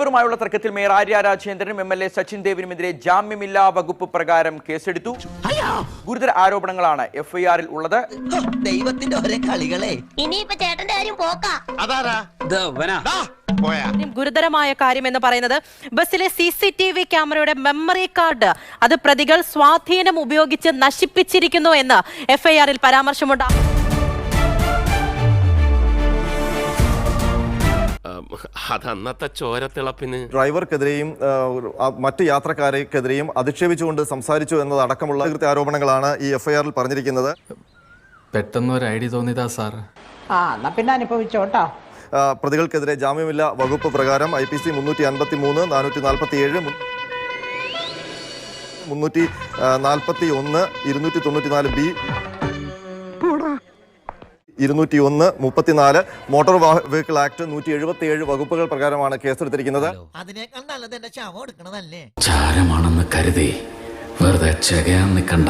ഡ്രൈവറുമായുള്ള തർക്കത്തിൽ മേയർ ആര്യ രാജേന്ദ്രനും M L A Sachin ദേവിനുമെതിരെ ജാമ്യമില്ലാ വകുപ്പ് പ്രകാരം കേസെടുത്തു. ഗുരുതര ആരോപണങ്ങളാണ് എഫ്ഐആറിൽ ഉള്ളത്. ദൈവത്തിന്റെ ഒരേ കളികളെ. ഇനിയിപ്പൊ ചേട്ടന്റെ കാര്യം പോക്കാ. കാര്യം ഗുരുതരമായ കാര്യം എന്ന് പറയുന്നത് ബസ്സിലെ സി സി ടി വി ക്യാമറയുടെ മെമ്മറി കാർഡ് അത് പ്രതികൾ സ്വാധീനം ഉപയോഗിച്ച് നശിപ്പിച്ചിരിക്കുന്നു എന്ന് എഫ്ഐആറിൽ പരാമർശമുണ്ട് അതന്നത്തെ ചോരത്തിളപ്പിന്. ഡ്രൈവർക്കെതിരെയും മറ്റു യാത്രക്കാരെക്കെതിരെയും അധിക്ഷേപിച്ചുകൊണ്ട് സംസാരിച്ചു എന്നതടക്കമുള്ള കൃത്യ ആരോപണങ്ങളാണ് ഈ എഫ്ഐആറിൽ പറഞ്ഞിരിക്കുന്നത്. പെട്ടെന്ന് ഒരു ഐഡിയ തോന്നിയതാ സാർ. ആ എന്നാ പിന്നെ അനുഭവിച്ചോട്ടോ. പ്രതികൾക്കെതിരെ ജാമ്യമില്ല വകുപ്പ് പ്രകാരം ഐ പി സി മുന്നൂറ്റി അൻപത്തി മൂന്ന് നാനൂറ്റി നാൽപ്പത്തി ഏഴ് മുന്നൂറ്റി നാൽപ്പത്തി ഒന്ന് ഇരുന്നൂറ്റി തൊണ്ണൂറ്റി നാല് ബി ഇരുന്നൂറ്റി ഒന്ന് മുപ്പത്തിനാല് മോട്ടോർ വെഹിക്കിൾ ആക്ട് നൂറ്റി എഴുപത്തി ഏഴ് വകുപ്പുകൾ പ്രകാരമാണ് കേസെടുത്തിരിക്കുന്നത്. അതിനേക്കാൾ നല്ലത് എന്റെ ശവം എടുക്കണതല്ലേ? ചാരമാണെന്ന് കരുതി വെറുതെ ചകയാൻ നിൽക്കണ്ട.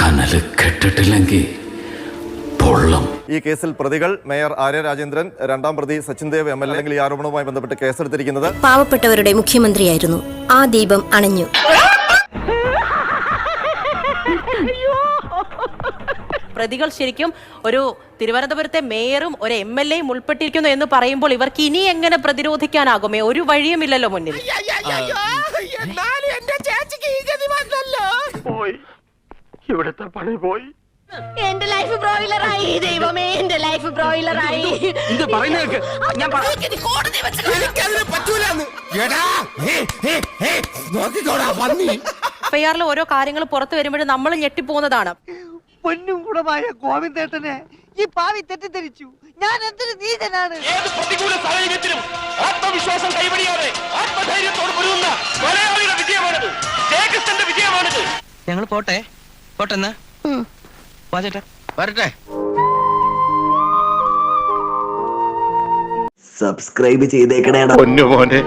കനൽ കെട്ടിട്ടില്ലെങ്കിൽ പൊള്ളും. ഈ കേസിൽ പ്രതികൾ മേയർ ആര്യ രാജേന്ദ്രൻ രണ്ടാം പ്രതി Sachin Dev M L A ഈ ആരോപണവുമായി ബന്ധപ്പെട്ട് കേസെടുത്തിരിക്കുന്നത്. പാവപ്പെട്ടവരുടെ മുഖ്യമന്ത്രിയായിരുന്നു. ആ ദീപം അണഞ്ഞു. പ്രതികൾ ശരിക്കും ഒരു തിരുവനന്തപുരത്തെ മേയറും ഒരു എം എൽ എയും ഉൾപ്പെട്ടിരിക്കുന്നു എന്ന് പറയുമ്പോൾ ഇവർക്ക് ഇനി എങ്ങനെ പ്രതിരോധിക്കാനാകുമേ ഒരു വഴിയുമില്ലല്ലോ മുന്നിൽ. എന്റെ ലൈഫ് ബ്രോയിലറായി ദൈവമേ എന്റെ ലൈഫ് ബ്രോയിലറായി. എഫ്ഐആറിൽ ഓരോ കാര്യങ്ങൾ പുറത്തു വരുമ്പോഴും നമ്മൾ ഞെട്ടിപ്പോകുന്നതാണ്. പൊന്നും കുടമായ ഗോവിന്ദേട്ടനെ ഈ പാവി തെറ്റിദ്ധരിച്ചു. ഞാൻ എന്തൊരു നീതനാണ്? ഏത് പ്രതികൂല സാഹചര്യത്തിലും ആത്മവിശ്വാസം കൈവടിയാതെ ആത്മധൈര്യത്തോട് പൊരുതുന്ന മലയാളിയുടെ വിജയമാണിത്. ജയകൃഷ്ണന്റെ വിജയമാണിത്. ഞങ്ങൾ പോട്ടെ. പോട്ടെ എന്നാ? വാചേട്ടാ വരട്ടെ. സബ്സ്ക്രൈബ് ചെയ്തേക്കണേടാ. പൊന്നു മോനെ